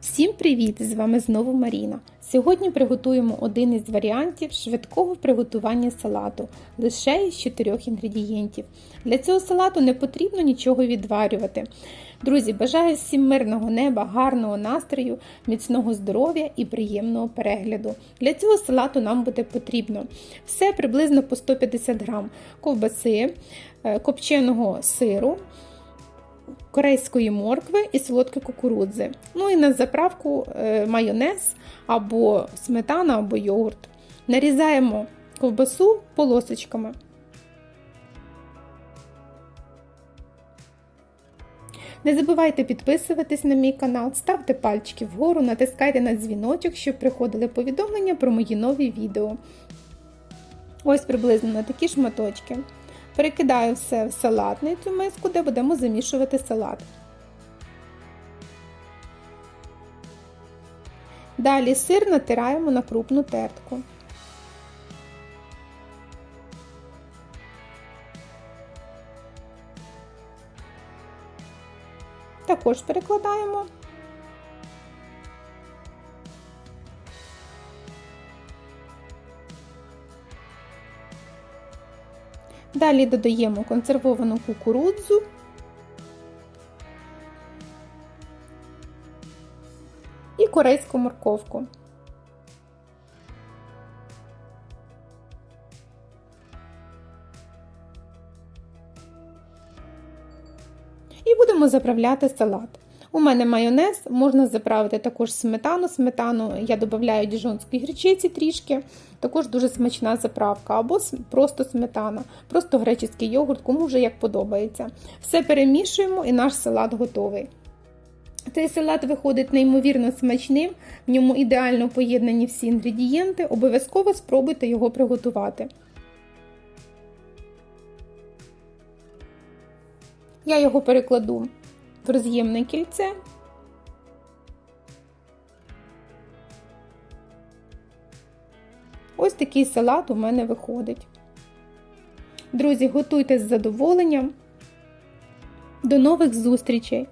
Всім привіт! З вами знову Маріна. Сьогодні приготуємо один із варіантів швидкого приготування салату лише із 4 інгредієнтів. Для цього салату не потрібно нічого відварювати. Друзі, бажаю всім мирного неба, гарного настрою, міцного здоров'я і приємного перегляду. Для цього салату нам буде потрібно все приблизно по 150 грам ковбаси, е, копченого сиру корейської моркви і солодкі кукурудзи. Ну і на заправку е, майонез або сметана, або йогурт. Нарізаємо ковбасу полосочками. Не забувайте підписуватись на мій канал, ставте пальчики вгору, натискайте на дзвіночок, щоб приходили повідомлення про мої нові відео. Ось приблизно на такі шматочки. Перекидаю все в салатницю миску, де будемо замішувати салат. Далі сир натираємо на крупну тертку. Також перекладаємо. Далі додаємо консервовану кукурудзу. І корейську морковку. І будемо заправляти салат. У мене майонез, можна заправити також сметану. Сметану я додаю діжонської гречиці трішки, також дуже смачна заправка, або просто сметана, просто греческий йогурт, кому вже як подобається. Все перемішуємо і наш салат готовий. Цей салат виходить неймовірно смачним, в ньому ідеально поєднані всі інгредієнти, обов'язково спробуйте його приготувати. Я його перекладу роз'ємне кільце. Ось такий салат у мене виходить. Друзі, готуйте з задоволенням. До нових зустрічей!